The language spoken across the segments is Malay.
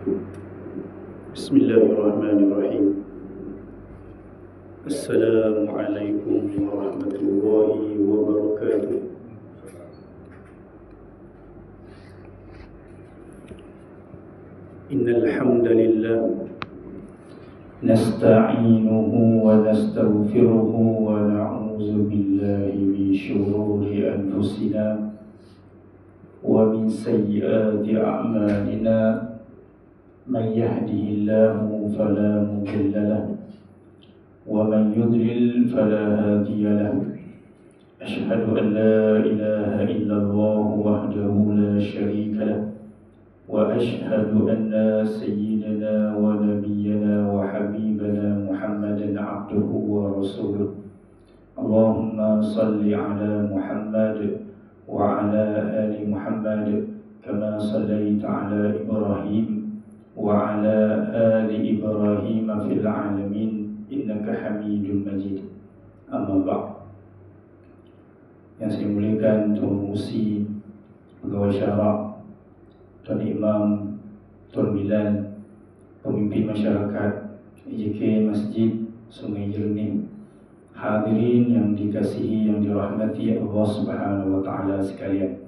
بسم الله الرحمن الرحيم. السلام عليكم ورحمة الله وبركاته. إن الحمد لله نستعينه ونستغفره ونعوذ بالله من شرور أنفسنا ومن سيئات أعمالنا. من يهده الله فلا مضل له ومن يضلل فلا هادي له. أشهد أن لا إله إلا الله وحده لا شريك له وأشهد أن سيدنا ونبينا وحبيبنا محمدا عبده ورسوله. اللهم صل على محمد وعلى آل محمد كما صليت على إبراهيم وعلى آل إبراهيم في العالمين إنك حميد مجيد أما بعد yang saya muliakan Tuan Musi Pegawai Syarak Tuan Imam Tuan Bilal Pemimpin masyarakat EJK Masjid Sungai Jernih Hadirin yang dikasihi yang dirahmati Allah Subhanahu wa taala sekalian.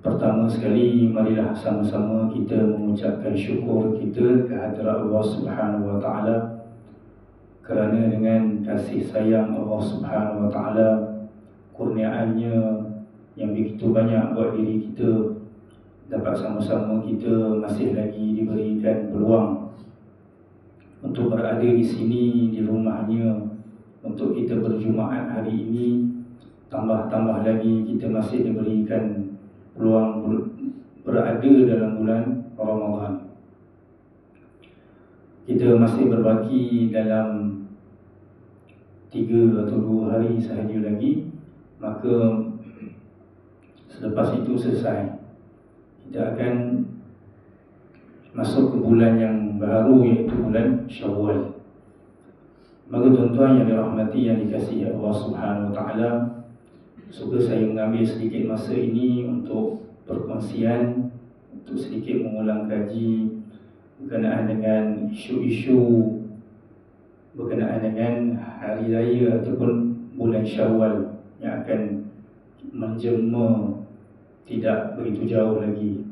Pertama sekali marilah sama-sama kita mengucapkan syukur kita kehadirat Allah Subhanahu wa taala kerana dengan kasih sayang Allah Subhanahu wa taala kurniaannya yang begitu banyak buat diri kita dapat sama-sama kita masih lagi diberikan peluang untuk berada di sini di rumahnya untuk kita berjumaat hari ini tambah-tambah lagi kita masih diberikan peluang berada dalam bulan Ramadan kita masih berbaki dalam tiga atau dua hari sahaja lagi maka selepas itu selesai kita akan masuk ke bulan yang baru iaitu bulan Syawal. Maka tuan-tuan yang dirahmati yang dikasihi Allah Subhanahu Wa Taala, suka saya mengambil sedikit masa ini untuk perkongsian, untuk sedikit mengulang kaji berkenaan dengan isu-isu berkenaan dengan hari raya ataupun bulan Syawal yang akan menjelma tidak begitu jauh lagi.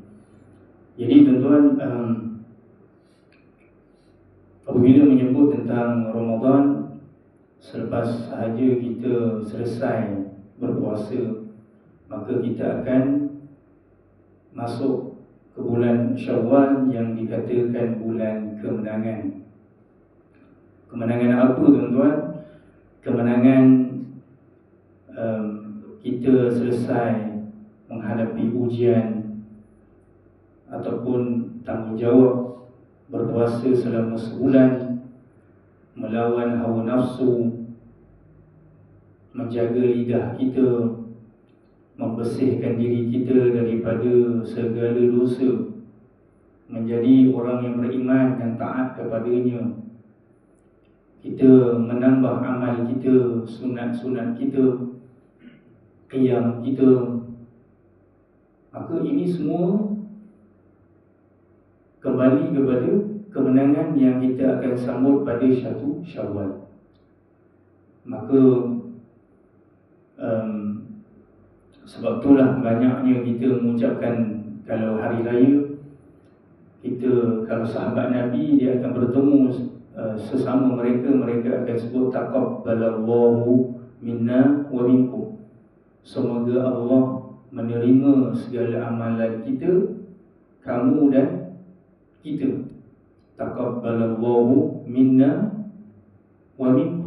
Jadi tuan-tuan um, apabila menyebut tentang Ramadan selepas sahaja kita selesai berpuasa maka kita akan masuk ke bulan Syawal yang dikatakan bulan kemenangan. Kemenangan apa tuan-tuan? Kemenangan um, kita selesai menghadapi ujian ataupun tanggungjawab berpuasa selama sebulan melawan hawa nafsu menjaga lidah kita membersihkan diri kita daripada segala dosa menjadi orang yang beriman dan taat kepadanya. Kita menambah amal kita sunat-sunat kita qiyam kita. Maka ini semua kembali kepada kemenangan yang kita akan sambut pada satu syawal. Maka um, sebab itulah banyaknya kita mengucapkan kalau hari raya kita kalau sahabat Nabi dia akan bertemu uh, sesama mereka mereka akan sebut taqabbalallahu minna wa minkum. Semoga Allah menerima segala amalan kita kamu dan kita. Taqabbalallahu minna wa minkum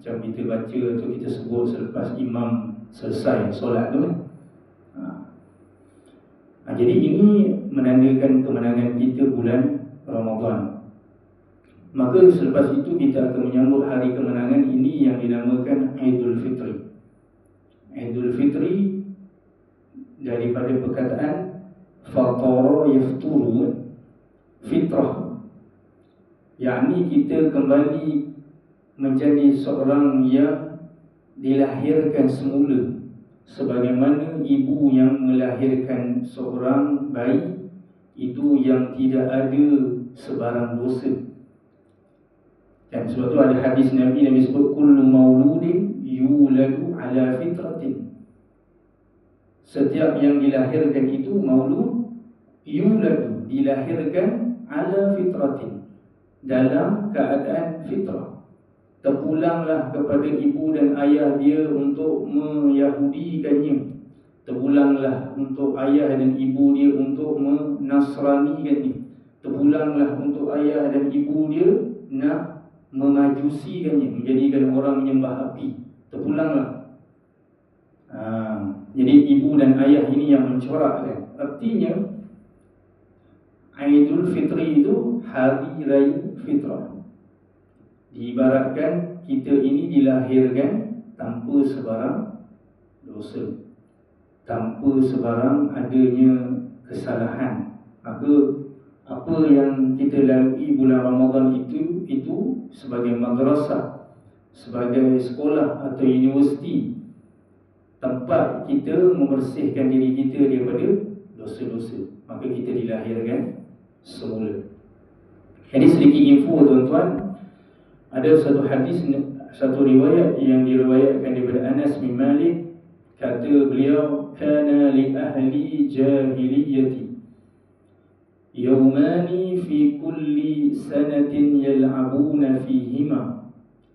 macam kita baca atau kita sebut selepas imam selesai solat tu kan. Ha. Ha, jadi ini menandakan kemenangan kita bulan Ramadan. Maka selepas itu kita akan menyambut hari kemenangan ini yang dinamakan Aidul Fitri. Aidul Fitri daripada perkataan fatara yafturu fitrah yakni kita kembali menjadi seorang yang dilahirkan semula sebagaimana ibu yang melahirkan seorang bayi itu yang tidak ada sebarang dosa. Dan sebab tu ada hadis Nabi Nabi sebut kullu mauludin yuladu ala fitratin. Setiap yang dilahirkan itu maulud yuladu dilahirkan ala fitratin dalam keadaan fitrah. Terpulanglah kepada ibu dan ayah dia untuk meyahudikannya Terpulanglah untuk ayah dan ibu dia untuk menasranikannya. Terpulanglah untuk ayah dan ibu dia nak memajusikannya Menjadikan orang menyembah api. Terpulanglah. Ha, Jadi ibu dan ayah ini yang mencorakkan. Artinya Aidul Fitri itu hari raya fitrah Diibaratkan kita ini dilahirkan tanpa sebarang dosa. Tanpa sebarang adanya kesalahan. Maka apa yang kita lalui bulan Ramadan itu itu sebagai madrasah sebagai sekolah atau universiti tempat kita membersihkan diri kita daripada dosa-dosa maka kita dilahirkan semula. Jadi sedikit info tuan-tuan ada satu hadis satu riwayat yang diriwayatkan daripada Anas bin Malik kata beliau kana li ahli jahiliyati yawmani fi kulli sanatin yal'abuna fihima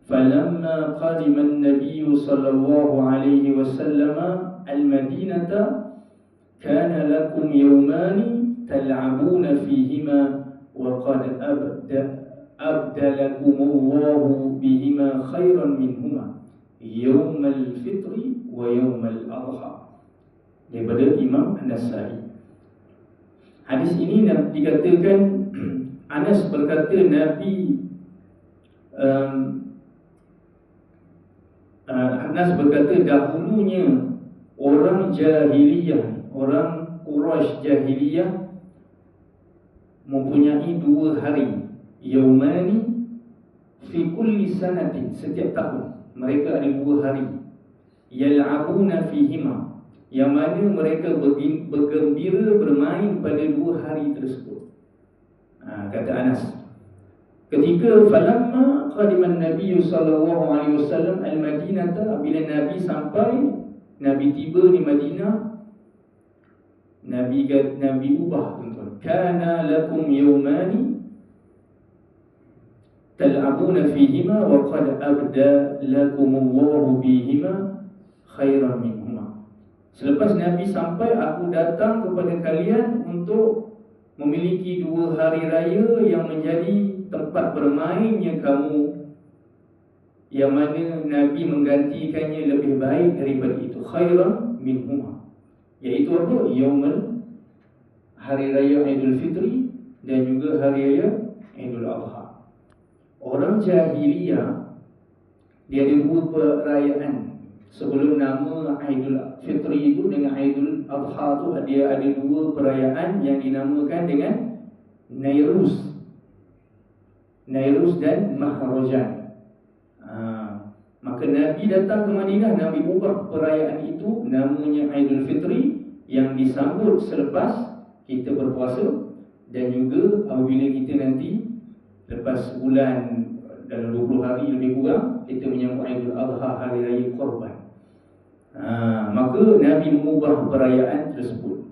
falamma qadima an-nabiy sallallahu alaihi wasallam al-madinata kana lakum yawmani tal'abuna fihima wa qad abda abdalakum Allah bihima khairan minhuma yawm al-fitri wa yawmal adha daripada Imam An-Nasai. Hadis ini dikatakan Anas berkata Nabi um, uh, Anas berkata dahulunya orang jahiliyah, orang Quraisy jahiliyah mempunyai dua hari yaumani fi kulli sanatin setiap tahun. Mereka ada dua hari. Yal'abuna fihima yang mana mereka bergembira bermain pada dua hari tersebut. Ha, kata Anas. Ketika falamma qadiman nabi sallallahu alaihi wasallam al-madinah bila nabi sampai nabi tiba di Madinah nabi nabi ubah tuan-tuan. Kana lakum yawmani tal'abuna fihima wa qad abda lakum Allah bihima khairan minhuma. Selepas Nabi sampai, aku datang kepada kalian untuk memiliki dua hari raya yang menjadi tempat bermainnya kamu yang mana Nabi menggantikannya lebih baik daripada itu. Khairan minhuma. Iaitu apa? Yaumul hari raya Idul Fitri dan juga hari raya Idul Adha orang jahiliyah dia ada dua perayaan Sebelum nama Aidul Fitri itu dengan Aidul Adha itu dia ada dua perayaan yang dinamakan dengan Nairus. Nairus dan Maharajan. Ha, maka Nabi datang ke Madinah, Nabi ubah perayaan itu namanya Aidul Fitri yang disambut selepas kita berpuasa dan juga apabila kita nanti lepas bulan dalam 20 hari lebih kurang kita menyambut Aidul Adha hari raya Korban. Ha, maka Nabi mengubah perayaan tersebut.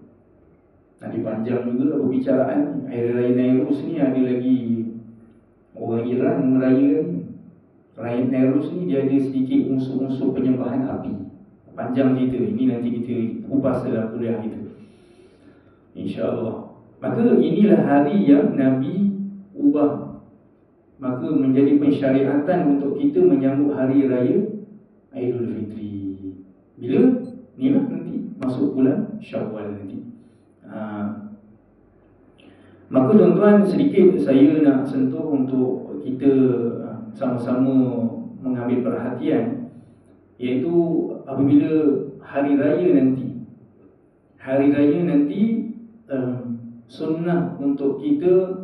Nanti panjang juga perbicaraan Hari Raya Nairus ni ada lagi Orang Iran merayakan Raya Nairus ni dia ada sedikit unsur-unsur penyembahan api Panjang cerita Ini nanti kita kupas dalam kuliah kita InsyaAllah Maka inilah hari yang Nabi ubah Maka menjadi pensyariatan untuk kita menyambut hari raya Aidul Fitri bila? Ni lah nanti Masuk bulan Syawal nanti ha. Maka tuan-tuan sedikit saya nak sentuh untuk kita ha, sama-sama mengambil perhatian Iaitu apabila hari raya nanti Hari raya nanti um, Sunnah untuk kita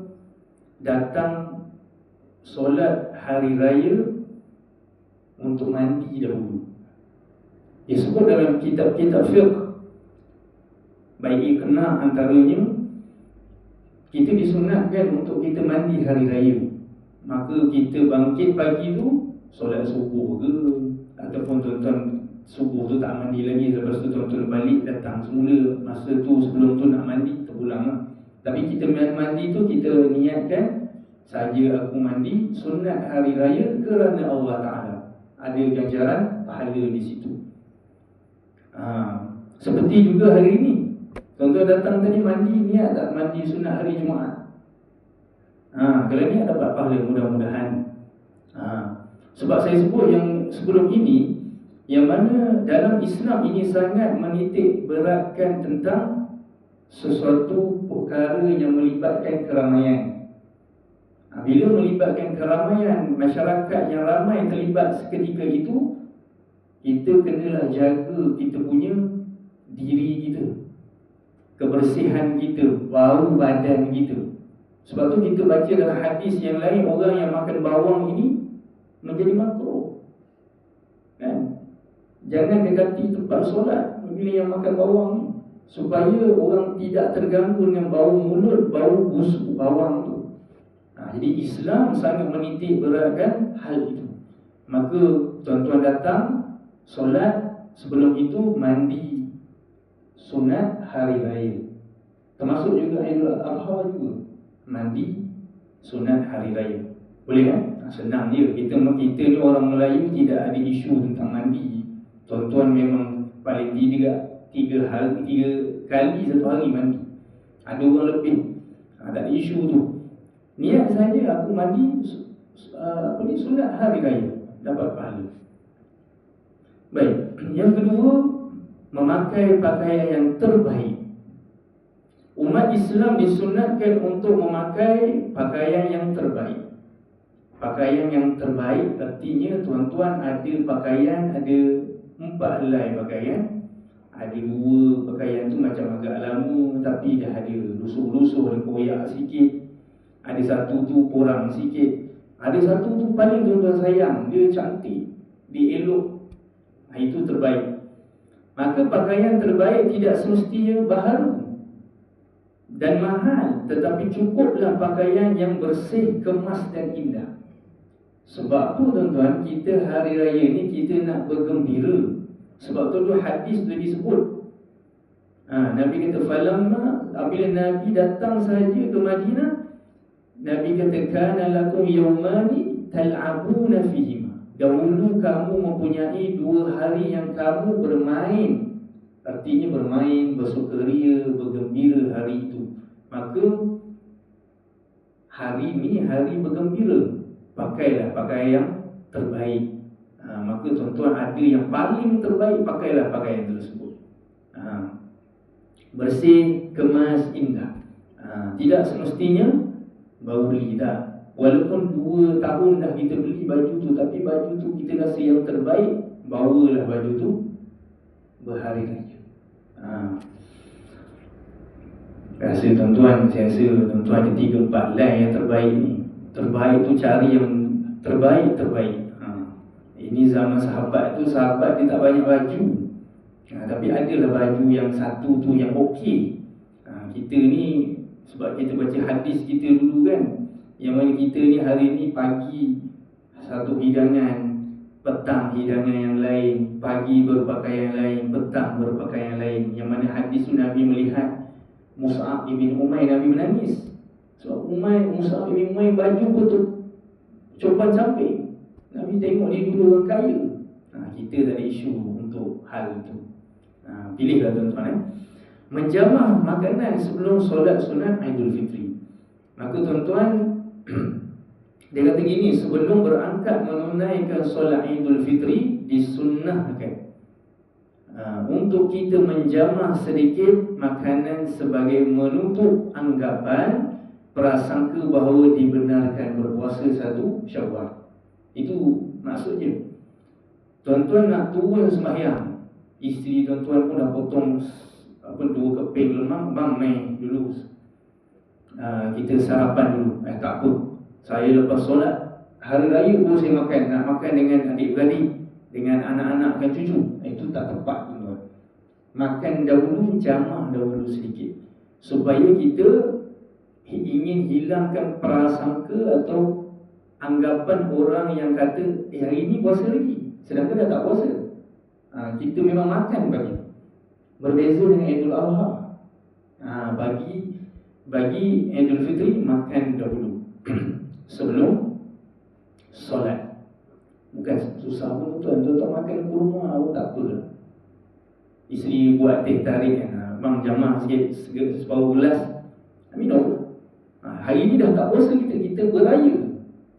datang solat hari raya untuk mandi dahulu disebut dalam kitab-kitab fiqh baik kena antaranya kita disunatkan untuk kita mandi hari raya. Maka kita bangkit pagi tu solat subuh ke ataupun tuan-tuan subuh tu tak mandi lagi lepas tu tuan-tuan balik datang semula masa tu sebelum tu nak mandi terpulang lah. Tapi kita mandi tu kita niatkan saja aku mandi sunat hari raya kerana Allah Taala. Ada ganjaran pahala di situ. Ha. Seperti juga hari ini Tuan-tuan datang tadi mandi niat tak mandi sunat hari Jumaat? Ha, kalau ni dapat pahala mudah-mudahan. Ha, sebab saya sebut yang sebelum ini yang mana dalam Islam ini sangat menitik beratkan tentang sesuatu perkara yang melibatkan keramaian. Bila melibatkan keramaian masyarakat yang ramai terlibat seketika itu, kita kenalah jaga kita punya diri kita kebersihan kita, bau badan kita. Sebab tu kita baca dalam hadis yang lain orang yang makan bawang ini menjadi makro. Kan? Jangan dekati tempat solat bila yang makan bawang ni supaya orang tidak terganggu dengan bau mulut, bau busuk bawang tu. Ha, jadi Islam sangat menitik beratkan hal itu. Maka tuan-tuan datang solat sebelum itu mandi sunat hari raya. Termasuk juga Aidul Adha juga. Mandi sunat hari raya. Boleh kan? Ha, senang je. Kita, kita ni orang Melayu tidak ada isu tentang mandi. Tuan-tuan memang paling tidak Tiga hari, tiga kali satu hari mandi. Ada orang lebih. Ha, Tak ada isu tu Niat saja aku mandi uh, Apa ni sunat hari raya Dapat pahala Baik, yang kedua memakai pakaian yang terbaik. Umat Islam disunatkan untuk memakai pakaian yang terbaik. Pakaian yang terbaik artinya tuan-tuan ada pakaian, ada empat helai pakaian. Ada dua pakaian tu macam agak lama tapi dah ada lusuh-lusuh, ada koyak sikit. Ada satu tu kurang sikit. Ada satu tu paling tuan-tuan sayang, dia cantik, dia elok. Ha, itu terbaik. Maka pakaian terbaik tidak semestinya baharu dan mahal Tetapi cukuplah pakaian yang bersih, kemas dan indah Sebab tu tuan-tuan, kita hari raya ni kita nak bergembira Sebab tu dulu hadis tu disebut ha, Nabi kata, Falamma, apabila Nabi datang saja ke Madinah Nabi kata, Kana lakum yawmani tal'abuna fihim Dahulu kamu mempunyai dua hari yang kamu bermain. Artinya bermain, bersukaria, bergembira hari itu. Maka Hari ini hari bergembira. Pakailah pakaian yang terbaik. Ha, Maka tuan-tuan ada yang paling terbaik Pakailah pakaian tersebut. Ha, Bersih, kemas, indah. Ha, Tidak semestinya Bau lidah Walaupun dua tahun dah kita beli baju tu Tapi baju tu kita rasa yang terbaik Bawalah baju tu Berhari raya ha. Rasa tuan-tuan Saya rasa tuan-tuan ada tiga empat line yang terbaik ni Terbaik tu cari yang terbaik-terbaik ha. Ini zaman sahabat tu Sahabat dia tak banyak baju ha. Tapi adalah baju yang satu tu yang okey ha. Kita ni Sebab kita baca hadis kita dulu kan yang mana kita ni hari ni pagi satu hidangan petang hidangan yang lain pagi berpakaian lain petang berpakaian lain. Yang mana hadis Nabi melihat Mus'ab ibn Umair Nabi menangis. Sebab Umair Mus'ab ibn Umair baju pun tu coban sampai Nabi tengok dia dulu orang kaya. Ha, kita tak ada isu untuk hal itu ha, pilihlah tuan-tuan eh. Menjamah makanan sebelum solat sunat Aidul Fitri maka tuan-tuan dia kata gini sebelum berangkat menunaikan solat Idul Fitri disunnahkan uh, untuk kita menjamah sedikit makanan sebagai menutup anggapan prasangka bahawa dibenarkan berpuasa satu Syawal. Itu maksudnya. Tuan-tuan nak turun sembahyang. Isteri tuan-tuan pun dah potong apa dua keping lemak bang mai dulu. Ah, kita sarapan dulu. Eh, Tak apa. Saya lepas solat Hari raya pun saya makan. Nak makan dengan adik-beradik Dengan anak-anak dan cucu. Itu tak tepat tuan Makan dahulu Jamah dahulu sedikit. Supaya kita ingin hilangkan prasangka atau anggapan orang yang kata eh hari ini puasa lagi. Sedangkan dah tak puasa. Ha, kita memang makan bagi berbeza dengan Idul Adha. Ha, bagi bagi Idul Fitri makan dahulu. Sebelum solat. Bukan susah pun tuan. Tuan makan kurma pun tak apa. Isteri buat teh tarik kan. Bang jamah sikit separuh gelas. Minum. Ha, hari ini dah tak puasa kita kita beraya.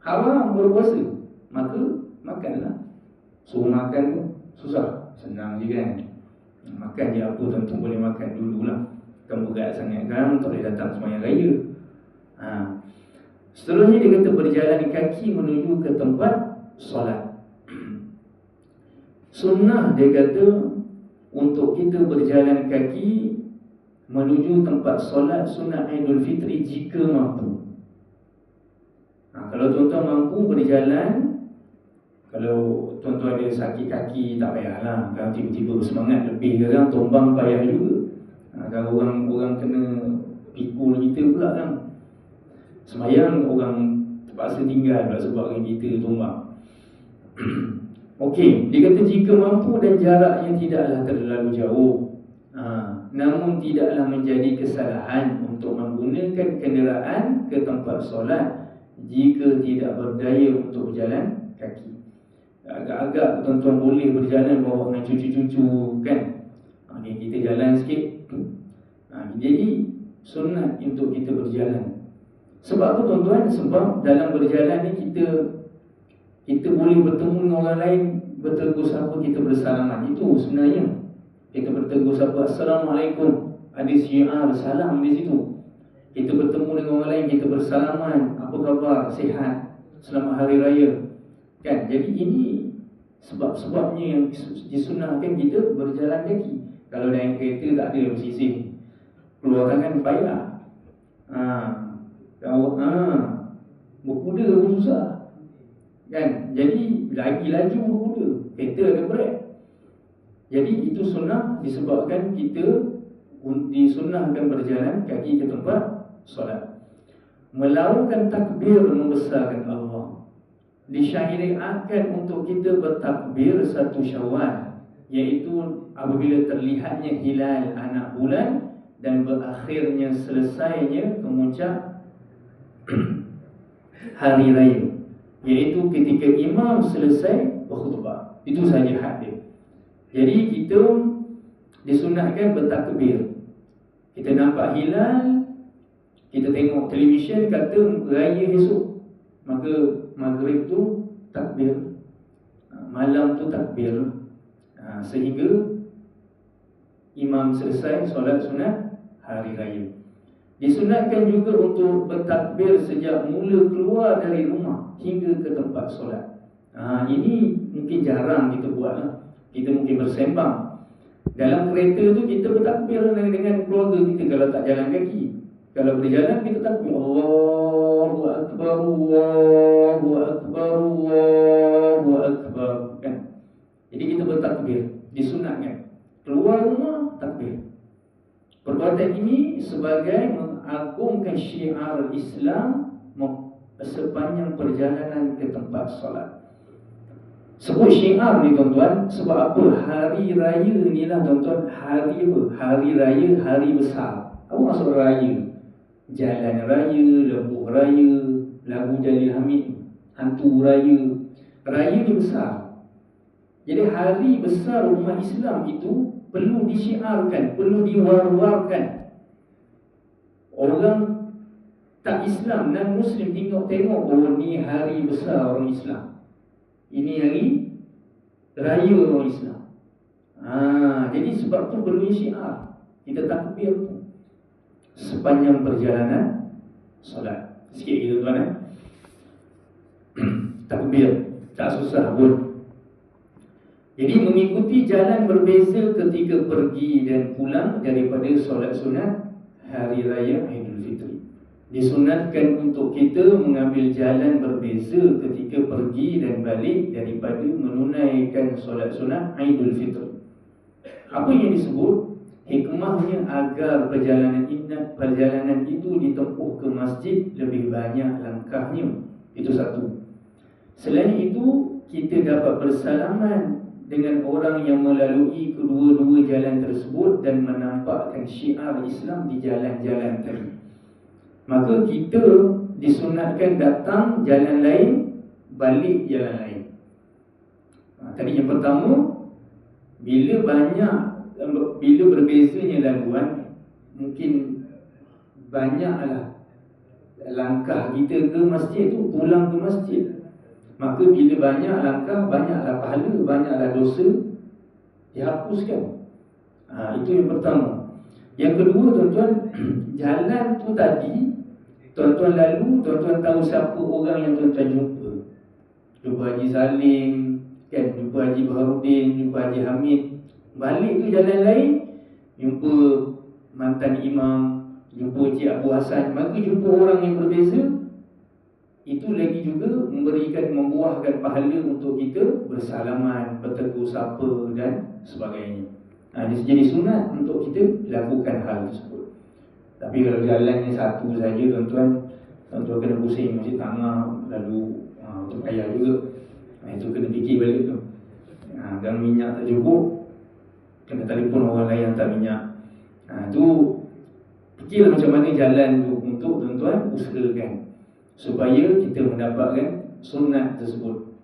Haram berpuasa maka makanlah. Suruh makan tu susah. Senang je kan makan je apa tuan-tuan boleh makan dululah kan berat sangat kan tak boleh datang semuanya raya ha. seterusnya dia kata berjalan kaki menuju ke tempat solat sunnah dia kata untuk kita berjalan kaki menuju tempat solat sunat Idul Fitri jika mampu. Ha, kalau tuan-tuan mampu berjalan, kalau tuan-tuan ada sakit kaki tak payahlah. Kalau tiba-tiba bersemangat lebih ke kan, tumbang payah juga. Ha, kalau orang orang kena pikul kita pula kan. Semayang orang terpaksa tinggal pula sebab kita tumbang. Okey, dia kata jika mampu dan jaraknya tidaklah terlalu jauh. Ha, namun tidaklah menjadi kesalahan untuk menggunakan kenderaan ke tempat solat jika tidak berdaya untuk berjalan kaki. Agak-agak tuan-tuan boleh berjalan bawa dengan cucu-cucu kan? Okay, kita jalan sikit. Ha, jadi sunat untuk kita berjalan. Sebab apa tuan-tuan? Sebab dalam berjalan ni kita kita boleh bertemu dengan orang lain bertegur apa kita bersalaman. Itu sebenarnya kita bertegur siapa Assalamualaikum Ada syiar salam di situ Kita bertemu dengan orang lain Kita bersalaman Apa khabar? Sihat? Selamat Hari Raya Kan? Jadi ini Sebab-sebabnya yang disunahkan kita berjalan kaki Kalau naik kereta tak ada bersisih Keluar tangan payah ha. Kau, ha. Berkuda pun susah Kan? Jadi lagi laju berkuda Kereta ada brek jadi itu sunnah disebabkan kita disunahkan berjalan kaki ke tempat solat. Melakukan takbir membesarkan Allah. Disyariatkan untuk kita bertakbir satu syawal. Iaitu apabila terlihatnya hilal anak bulan dan berakhirnya selesainya kemuncak hari raya. Iaitu ketika imam selesai berkhutbah. Itu saja hadis. Jadi kita disunatkan bertakbir. Kita nampak hilal, kita tengok televisyen kata raya esok. Maka maghrib tu takbir. Ha, malam tu takbir. Ha, sehingga imam selesai solat sunat hari raya. Disunatkan juga untuk bertakbir sejak mula keluar dari rumah hingga ke tempat solat. Ha, ini mungkin jarang kita buat lah kita mungkin bersembang dalam kereta tu kita bertakbir dengan keluarga kita kalau tak jalan kaki kalau berjalan kita takbir Allahu akbar Allahu akbar Allahu akbar. Kan? Jadi kita bertakbir disunatkan keluar rumah takbir. Perbuatan ini sebagai mengagungkan syiar Islam sepanjang perjalanan ke tempat solat. Sebut syiar ni tuan-tuan Sebab apa? Hari raya ni lah tuan-tuan. Hari apa? Hari raya, hari besar. Apa maksud raya? Jalan raya, lebuh raya Lagu Jalil Hamid Hantu raya. Raya ni besar. Jadi hari besar umat Islam itu Perlu disyiarkan Perlu diwar-warkan. Orang tak Islam dan Muslim tengok-tengok Oh ni hari besar orang Islam. Ini hari raya orang Islam. Ha, jadi sebab tu perlu syiar. Kita takbir tu sepanjang perjalanan solat. Sikit gitu tuan eh. takbir tak susah pun. Jadi mengikuti jalan berbeza ketika pergi dan pulang daripada solat sunat hari raya Aidil Fitri disunatkan untuk kita mengambil jalan berbeza ketika pergi dan balik daripada menunaikan solat sunat Aidul Fitr. Apa yang disebut Hikmahnya agar perjalanan inat perjalanan itu ditempuh ke masjid lebih banyak langkahnya. Itu satu. Selain itu, kita dapat bersalaman dengan orang yang melalui kedua-dua jalan tersebut dan menampakkan syiar Islam di jalan-jalan tadi. Maka kita disunatkan datang jalan lain, balik jalan lain. Ha, tadi yang pertama, bila banyak, bila berbezanya laluan, mungkin banyaklah langkah kita ke masjid tu pulang ke masjid. Maka bila banyak langkah, banyaklah pahala, banyaklah dosa Dihapuskan. Ha, Itu yang pertama. Yang kedua tuan-tuan Jalan tu tadi Tuan-tuan lalu, tuan-tuan tahu siapa orang yang tuan-tuan jumpa? Jumpa Haji Salim kan? Jumpa Haji Baharudin, jumpa Haji Hamid Balik tu jalan lain Jumpa mantan imam Jumpa Cik Abu Hassan Maka jumpa orang yang berbeza itu lagi juga memberikan membuahkan pahala untuk kita bersalaman, bertegur sapa dan sebagainya. Ha, jadi sunat untuk kita lakukan hal tersebut. Tapi kalau jalannya satu saja tuan-tuan, tuan-tuan kena pusing masih tengah lalu ha, untuk payah juga. Ha, itu kena fikir balik tu. Ha, dan minyak tak cukup, kena telefon orang lain yang tak minyak. Ha, tu fikirlah macam mana jalan tu untuk tuan-tuan usahakan supaya kita mendapatkan sunat tersebut.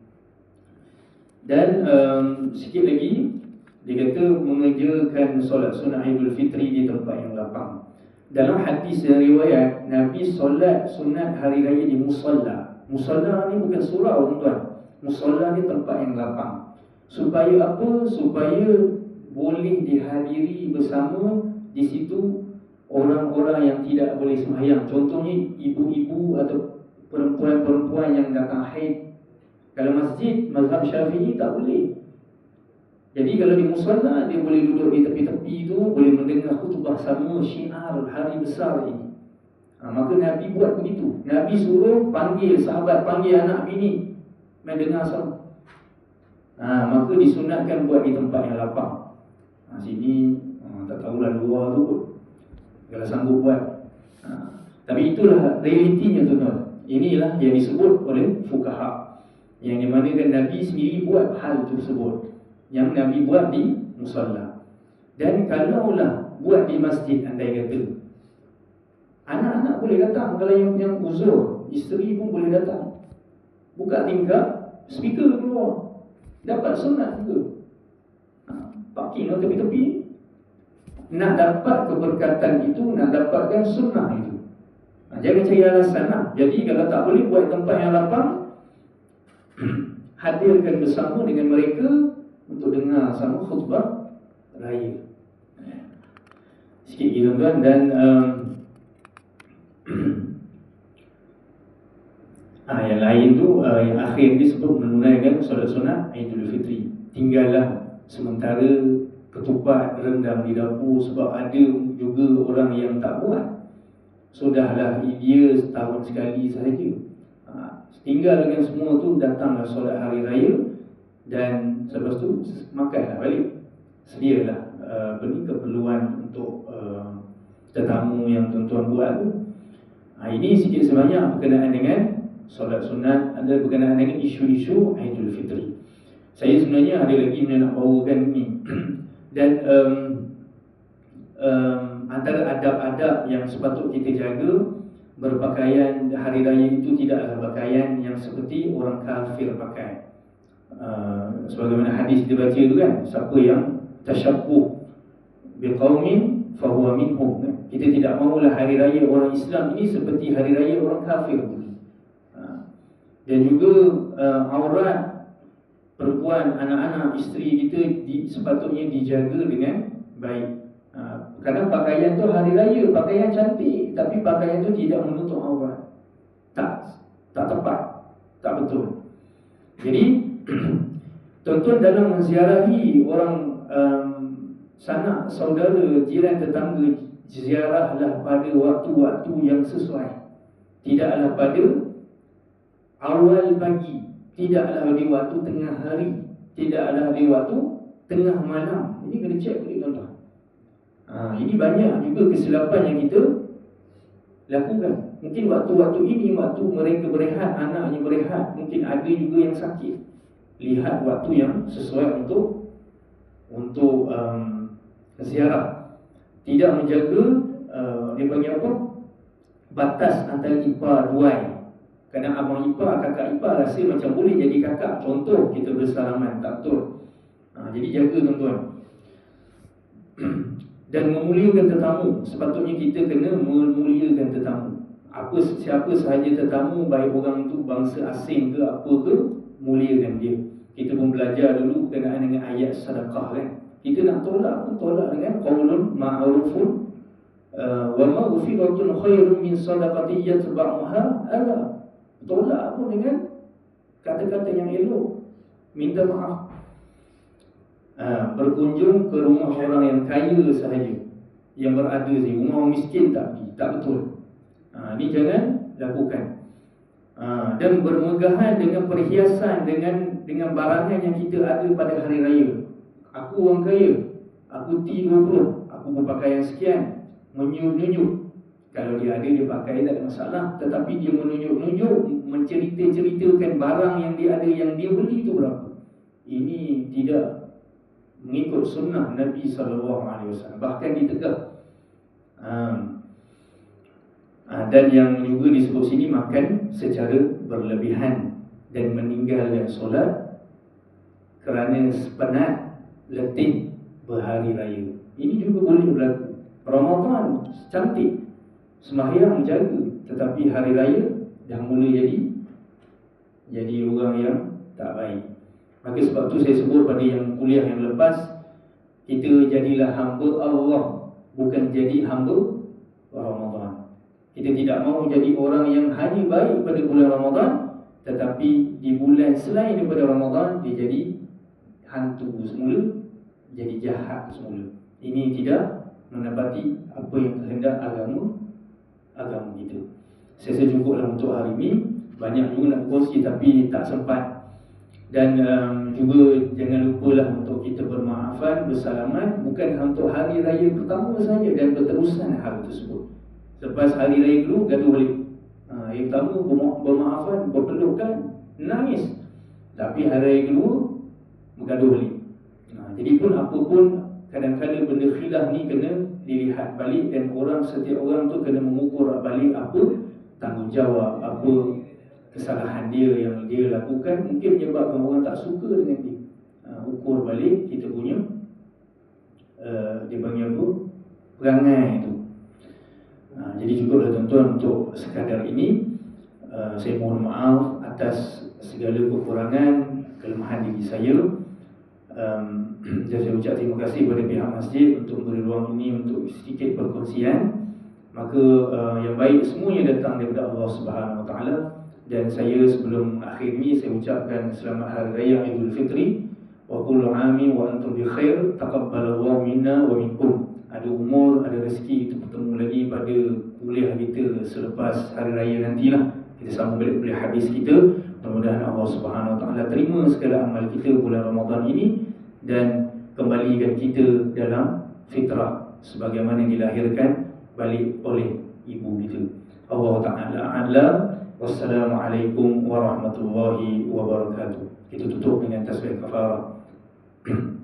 Dan um, sikit lagi dia kata mengerjakan solat sunat Idul Fitri di tempat yang lapang. Dalam hadis dan riwayat Nabi solat sunat hari raya di musalla. Musalla ni bukan surau tuan-tuan. Musalla ni tempat yang lapang. Supaya apa? Supaya boleh dihadiri bersama di situ orang-orang yang tidak boleh sembahyang. Contohnya ibu-ibu atau perempuan-perempuan yang datang haid kalau masjid mazhab syafi'i tak boleh. Jadi kalau di musalla dia boleh duduk di tepi-tepi itu boleh mendengar khutbah sama syiar hari besar ini. Ha, maka Nabi buat begitu. Nabi suruh panggil sahabat panggil anak bini mendengar sama ha, maka disunatkan buat di tempat yang lapang sini ha, tak tahulah luar tu pun. Kalau sanggup buat. Ha, tapi itulah realitinya tuan-tuan. Inilah yang disebut oleh fukaha. Yang dimanakan Nabi sendiri buat hal tersebut. Yang Nabi buat di musalla. Dan kalaulah buat di masjid andai kata. Anak-anak boleh datang. Kalau yang, yang uzur Isteri pun boleh datang. Buka tingkap Speaker keluar. Dapat sunat juga Parking lah tepi-tepi. Nak dapat keberkatan itu Nak dapatkan sunnah itu. Ha, jangan cari alasan lah. Jadi kalau tak boleh buat tempat yang lapang Hadirkan bersama dengan mereka Untuk dengar sama khutbah raya Sikit gitu kan Dan um, ah, Yang lain tu uh, Yang akhir disebut menunaikan solat sunat Aidul Fitri. Tinggallah sementara ketupat rendam di dapur Sebab ada juga orang yang tak buat. Sudahlah dia setahun sekali sahaja. Ha, Tinggal dengan semua tu Datanglah solat hari raya Dan selepas tu Makanlah balik. Sedialah uh, keperluan untuk uh, Tetamu yang tuan-tuan buat tu. Ha, Ini sikit sebanyak berkenaan dengan Solat sunat. Ada berkenaan dengan isu-isu Aidul Fitri Saya sebenarnya ada lagi yang nak bawakan ni Dan um, um, antara adab-adab yang sepatut kita jaga berpakaian hari raya itu tidaklah pakaian yang seperti orang kafir pakai. Uh, sebagaimana hadis dibaca itu kan, siapa yang tasyabbuh biqaumin fahuwa minhum. Kita tidak mahulah hari raya orang Islam ini seperti hari raya orang kafir. Uh, dan juga uh, aurat perempuan, anak-anak, isteri kita di, sepatutnya dijaga dengan baik. Kadang pakaian tu hari raya, pakaian cantik Tapi pakaian tu tidak menutup aurat. Tak, tak tepat Tak betul. Jadi Tuan-tuan dalam menziarahi orang um, Sanak, saudara, jiran tetangga Ziarahlah pada waktu-waktu yang sesuai. Tidaklah pada Awal pagi Tidaklah di waktu tengah hari Tidaklah di waktu tengah malam. Ini kena cek tuan-tuan. Ha, Ini banyak juga kesilapan yang kita lakukan. Mungkin waktu-waktu ini waktu mereka berehat, anaknya berehat Mungkin ada juga yang sakit. Lihat waktu yang sesuai untuk Untuk um, ziarah. Tidak menjaga uh, Dia panggil apa? Batas antara ipar duai Kerana abang ipar, kakak ipar rasa macam boleh jadi kakak. Contoh kita bersalaman, tak betul. Ha, Jadi jaga tuan-tuan. Dan memuliakan tetamu. Sepatutnya kita kena memuliakan tetamu. Apa siapa sahaja tetamu baik orang tu bangsa asing ke apa ke muliakan dia. Kita pun belajar dulu berkenaan dengan ayat sedekah kan. Kita nak tolak pun tolak dengan qaulun ma'rufun. Uh, wa maghfiratun khairun min sadaqati yatba'uha ala tolak pun dengan kata-kata yang elok. Minta maaf. Ha, berkunjung ke rumah orang yang kaya sahaja yang berada di rumah miskin tak pergi. Tak betul. Ha, ni jangan lakukan. Ha, dan bermegahan dengan perhiasan dengan dengan barangan yang kita ada pada hari raya. Aku orang kaya. Aku T20 aku berpakaian sekian. Menyunyuk kalau dia ada dia pakai tak ada masalah. Tetapi dia menunjuk-nunjuk mencerita-ceritakan barang yang dia ada yang dia beli tu berapa. Ini tidak mengikut sunnah Nabi SAW bahkan ditegak um, dan yang juga disebut sini makan secara berlebihan dan meninggalkan solat kerana penat letih berhari raya. Ini juga boleh berlaku. Ramadan cantik sembahyang jaga tetapi hari raya dah mula jadi jadi orang yang tak baik. Maka sebab tu saya sebut pada yang kuliah yang lepas Kita jadilah hamba Allah Bukan jadi hamba Ramadan. Kita tidak mahu jadi orang yang hanya baik pada bulan Ramadan Tetapi di bulan selain daripada Ramadan Dia jadi hantu semula Jadi jahat semula. Ini tidak menepati apa yang kehendak agama Agama kita. Saya sejukuplah untuk hari ini Banyak juga nak kongsi tapi tak sempat. Dan um, juga jangan lupalah untuk kita bermaafan, bersalaman. Bukan untuk hari raya pertama saja dan berterusan hal tersebut. Selepas hari raya dulu, gaduh balik. Ha, Yang pertama bermaafan, berpelukan, nangis. Tapi hari raya kedua, bergaduh balik. Ha, Jadi pun apa pun, kadang-kadang benda khilaf ni kena dilihat balik Dan orang, setiap orang tu kena mengukur balik apa tanggungjawab, apa kesalahan dia yang dia lakukan mungkin menyebabkan orang tak suka dengan dia. Uh, ukur balik kita punya uh, dia panggil apa? Perangai itu. Uh, jadi juga lah tuan-tuan untuk sekadar ini uh, saya mohon maaf atas segala kekurangan, kelemahan diri saya. Um, dan saya ucap terima kasih kepada pihak masjid untuk memberi ruang ini untuk sedikit perkongsian. Maka uh, yang baik semuanya datang daripada Allah Subhanahu Wa Taala. Dan saya sebelum akhir ini saya ucapkan selamat hari raya Idul Fitri. Wa kullu amin wa antum bi khair taqabbalallahu minna wa minkum. Ada umur ada rezeki kita bertemu lagi pada kuliah kita selepas hari raya nantilah. Kita sambung balik kuliah hadis kita mudah-mudahan Allah Subhanahu wa taala terima segala amal kita bulan Ramadan ini dan kembalikan kita dalam fitrah sebagaimana dilahirkan balik oleh ibu kita Allah taala a'lam Wassalamualaikum warahmatullahi wabarakatuh. Kita tutup dengan tasbih kafarah.